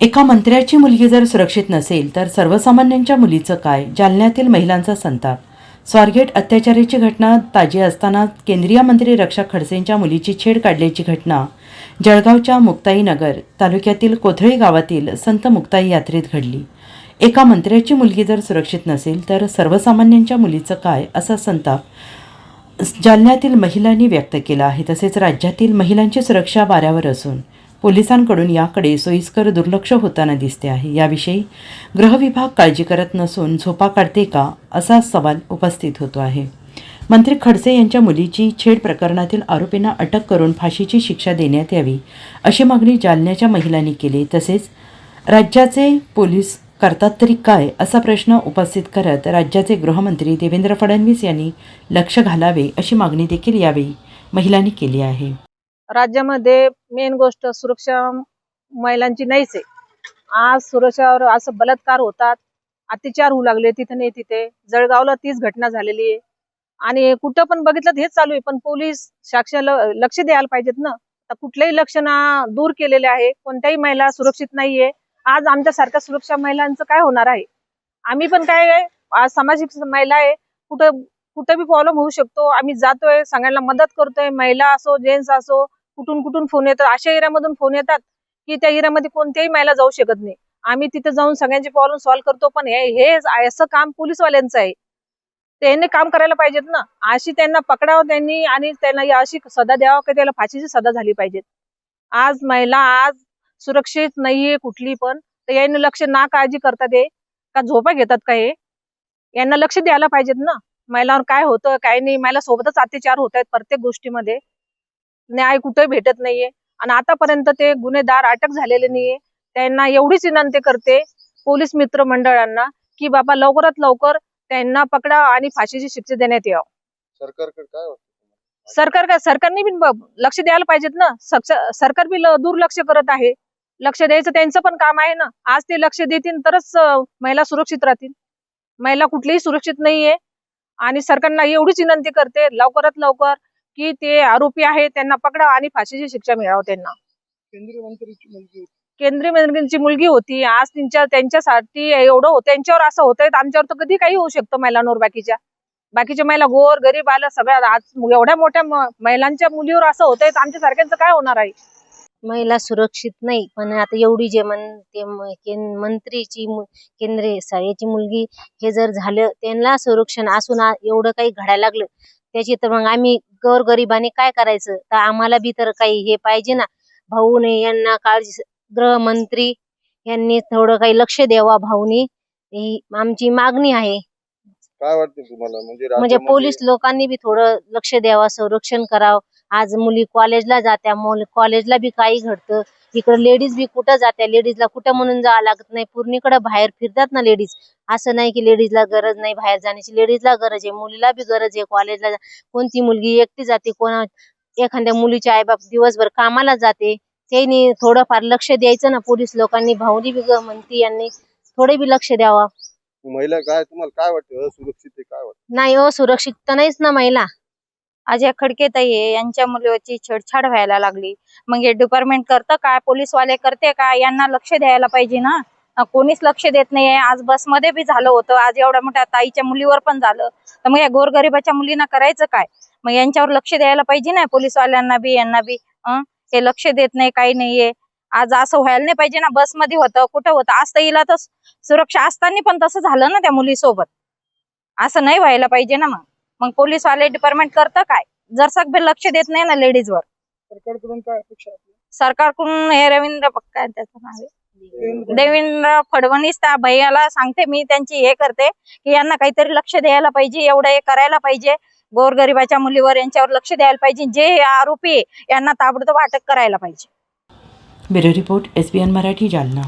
एका मंत्र्याची मुलगी जर सुरक्षित नसेल तर सर्वसामान्यांच्या मुलीचं काय? जालन्यातील महिलांचा संताप. स्वारगेट अत्याचाराची घटना ताजी असताना केंद्रीय मंत्री रक्षा खडसेंच्या मुलीची छेड काढल्याची घटना जळगावच्या मुक्ताईनगर तालुक्यातील कोथळी गावातील संत मुक्ताई यात्रेत घडली. एका मंत्र्याची मुलगी जर सुरक्षित नसेल तर सर्वसामान्यांच्या मुलीचं काय? असा संताप जालन्यातील महिलांनी व्यक्त केला आहे. तसेच राज्यातील महिलांची सुरक्षा वाऱ्यावर असून पोलिसांकडून याकडे सोयीस्कर दुर्लक्ष होताना दिसते आहे. याविषयी गृहविभाग काळजी करत नसून झोपा काढते का असा सवाल उपस्थित होतो आहे. मंत्री खडसे यांच्या मुलीची छेड प्रकरणातील आरोपींना अटक करून फाशीची शिक्षा देण्यात यावी अशी मागणी जालन्याच्या महिलांनी केली. तसेच राज्याचे पोलीस करतात तरी काय असा प्रश्न उपस्थित करत राज्याचे गृहमंत्री देवेंद्र फडणवीस यांनी लक्ष घालावे अशी मागणी देखील यावेळी महिलांनी केली आहे. राज्यामध्ये मेन गोष्ट सुरक्षा महिलांची नाहीच आहे. आज सुरक्षावर असं बलात्कार होतात अत्याचार होऊ लागले तिथे नाही तिथे. जळगावला तीच घटना झालेली आहे. आणि कुठं पण बघितलं तर हेच चालू आहे पण पोलीस साक्षाला लक्ष द्यायला पाहिजेत ना. तर कुठलेही लक्षण दूर केलेले आहे कोणत्याही महिला सुरक्षित नाहीये. आज आमच्यासारख्या सुरक्षा महिलांचं काय होणार आहे? आम्ही पण काय आहे, आज सामाजिक महिला आहे कुठं कुठं बी प्रॉब्लेम होऊ शकतो. आम्ही जातोय सगळ्यांना मदत करतोय महिला असो जेंट्स असो कुठून कुठून फोन येतात? अशा एरियामधून फोन येतात की त्या एरियामध्ये कोणत्याही महिला जाऊ शकत नाही. आम्ही तिथे जाऊन सगळ्यांचे प्रॉब्लेम सॉल्व्ह करतो पण हे असं काम पोलीसवाल्यांचं आहे. त्यांनी काम करायला पाहिजेत ना. अशी त्यांना पकडावं त्यांनी आणि त्यांना अशी सदा द्यावं की त्याला फाशीची सदा झाली पाहिजेत. आज महिला आज सुरक्षित नाहीये कुठली पण तर यांनी लक्ष ना काळजी करतात हे का झोपा घेतात का हे? यांना लक्ष द्यायला पाहिजेत ना. महिलांवर काय होतं काय नाही? महिला सोबतच अत्याचार होत आहेत प्रत्येक गोष्टीमध्ये. न्याय कुठे भेटत नाहीये. आणि आतापर्यंत ते गुन्हेगार अटक झालेले नाहीये. त्यांना एवढीच विनंती करते पोलीस मित्र मंडळांना की बाबा लवकरात लवकर त्यांना पकडा आणि फाशीची शिक्षा देण्यात यावं. सरकारकडे काय वाटतं? सरकार काय सरकारने बी ब- लक्ष द्यायला पाहिजेत ना. सक्ष- सरकार बी ल- दुर्लक्ष करत आहे. लक्ष द्यायचं त्यांचं पण काम आहे ना. आज ते लक्ष देतील तरच अं, महिला सुरक्षित राहतील. महिला कुठलीही सुरक्षित नाहीये. आणि सरकारला एवढीच विनंती करते लवकरात लवकर की ते आरोपी आहे त्यांना पकडा आणि फाशीची शिक्षा मिळावं त्यांना. केंद्रीय मंत्रीची मुलगी. केंद्रीय मंत्र्यांची मुलगी होती. आज त्यांच्या त्यांच्यासाठी एवढं होतं त्यांच्यावर असं होतंय तर आमच्यावर तर कधी काही होऊ शकतं महिलांवर बाकीच्या. बाकीच्या महिला गोर गरीब आल्या सगळ्या आज एवढ्या मोठ्या म- महिलांच्या मुलीवर असं होतंय तर आमच्या सारख्यांचं काय होणार आहे? महिला सुरक्षित नाही पण आता एवढी जे मन ते म- केन- मंत्रीची मु- केंद्रीय सा- याची मुलगी हे जर झालं त्यांना संरक्षण असून आ- एवढं काही घडायला लागलं त्याची तर मग आम्ही गोरगरिबाने काय करायचं? तर आम्हाला बी तर काही हे पाहिजे ना. भाऊने यांना काळजी गृहमंत्री यांनी थोडं काही लक्ष द्यावा भाऊनी. ही आमची मागणी आहे. काय वाटते तुम्हाला? म्हणजे म्हणजे राज्यामध्ये पोलीस लोकांनी बी थोडं लक्ष द्यावं संरक्षण करावं. आज मुली कॉलेजला जात्या मुली कॉलेजला बी काही घडतं. इकडे लेडीज बी कुठं जात्या? लेडीजला कुठं म्हणून जावं लागत नाही? पूर्णीकडे बाहेर फिरतात ना लेडीज असं नाही की लेडीजला गरज नाही बाहेर जाण्याची. लेडीजला गरज आहे. मुलीला बी गरज आहे. कॉलेजला कोणती मुलगी एकटी जाते कोणा एखाद्या मुलीचे आईबाप दिवसभर कामाला जाते त्यांनी थोडंफार लक्ष द्यायचं ना पोलीस लोकांनी. भाऊनी बी म्हणती यांनी थोडे बी लक्ष द्यावा. महिला काय तुम्हाला काय वाटतं? असुरक्षित आहे काय वाटतं? नाही असुरक्षित तर नाहीच ना महिला. अजय खडकेताई आहे यांच्या मुलीवरची छेडछाड व्हायला लागली. मग हे डिपार्टमेंट करतं काय पोलीसवाले करते काय यांना लक्ष द्यायला पाहिजे ना? कोणीच लक्ष देत नाहीये. आज बसमध्ये बी झालं होतं. आज एवढ्या मोठ्या ताईच्या मुलीवर पण झालं. तर मग या गोरगरिबाच्या मुलींना करायचं काय? मग यांच्यावर लक्ष द्यायला पाहिजे ना पोलीसवाल्यांना बी यांना बी? हे ते लक्ष देत नाही काही नाहीये. आज असं व्हायला नाही पाहिजे ना? बसमध्ये होतं कुठं होतं? आज तर तर सुरक्षा असताना पण तसं झालं ना त्या मुलीसोबत. असं नाही व्हायला पाहिजे ना मग. मग पोलीसवाले डिपार्टमेंट करतं काय? जर सगळे लक्ष देत नाही ना लेडीजवर सरकारकडून काय अपेक्षा? सरकारकडून हे रवींद्र काय त्याचं नाव आहे? देवेंद्र. फडणवीस त्या भैयाला सांगते मी त्यांची हे करते की यांना काहीतरी लक्ष द्यायला पाहिजे एवढं हे करायला पाहिजे. गोरगरिबाच्या मुलीवर यांच्यावर लक्ष द्यायला पाहिजे. जे हे आरोपी आहे, यांना ताबडतोब अटक करायला पाहिजे. Bureau report S B N Marathi Jalna.